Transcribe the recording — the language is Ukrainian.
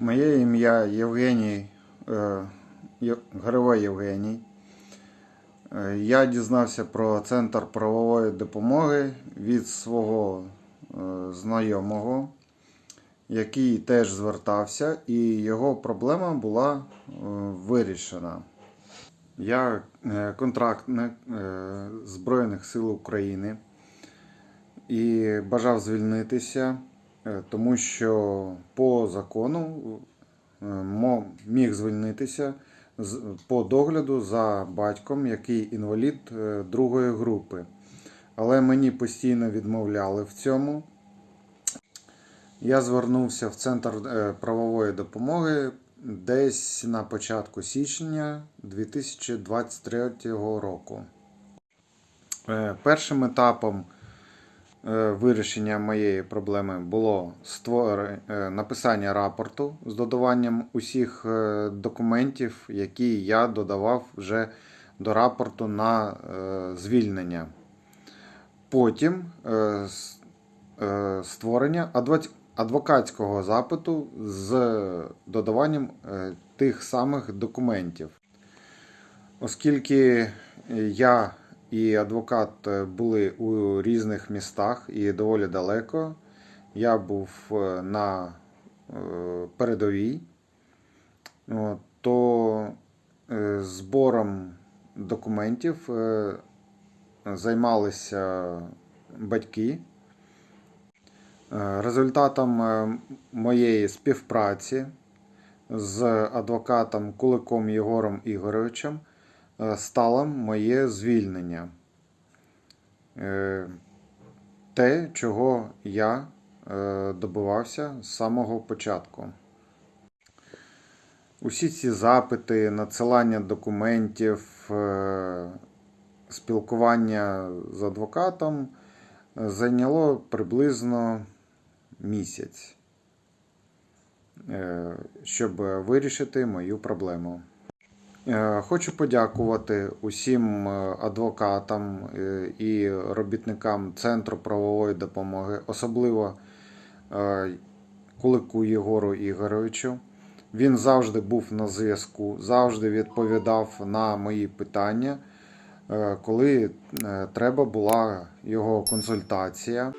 Моє ім'я Євгеній е, Гривой Євгеній. Е, Я дізнався про центр правової допомоги від свого е, знайомого, який теж звертався, і його проблема була вирішена. Я контрактник Збройних сил України і бажав звільнитися, тому що по закону е, міг звільнитися по догляду за батьком, який інвалід е, другої групи. Але мені постійно відмовляли в цьому. Я звернувся в центр е, правової допомоги десь на початку січня 2023 року. Е, Першим етапом е, вирішення моєї проблеми було е, написання рапорту з додаванням усіх е, документів, які я додавав вже до рапорту на е, звільнення. Потім е, е, створення адвокатського запиту з додаванням е, тих самих документів. Оскільки я і адвокат е, були у різних містах і доволі далеко, я був е, на е, передовій, то збором документів займалися батьки. Результатом моєї співпраці з адвокатом Куликом Єгором Ігоровичем стало моє звільнення. Е, Те, чого я е, добивався з самого початку. Усі ці запити, надсилання документів, е, спілкування з адвокатом е, зайняло приблизно місяць, е, щоб вирішити мою проблему. Е, Хочу подякувати усім е, адвокатам е, і робітникам Центру правової допомоги, особливо Кулику Єгору Ігоровичу. Він завжди був на зв'язку, завжди відповідав на мої питання, коли треба була його консультація.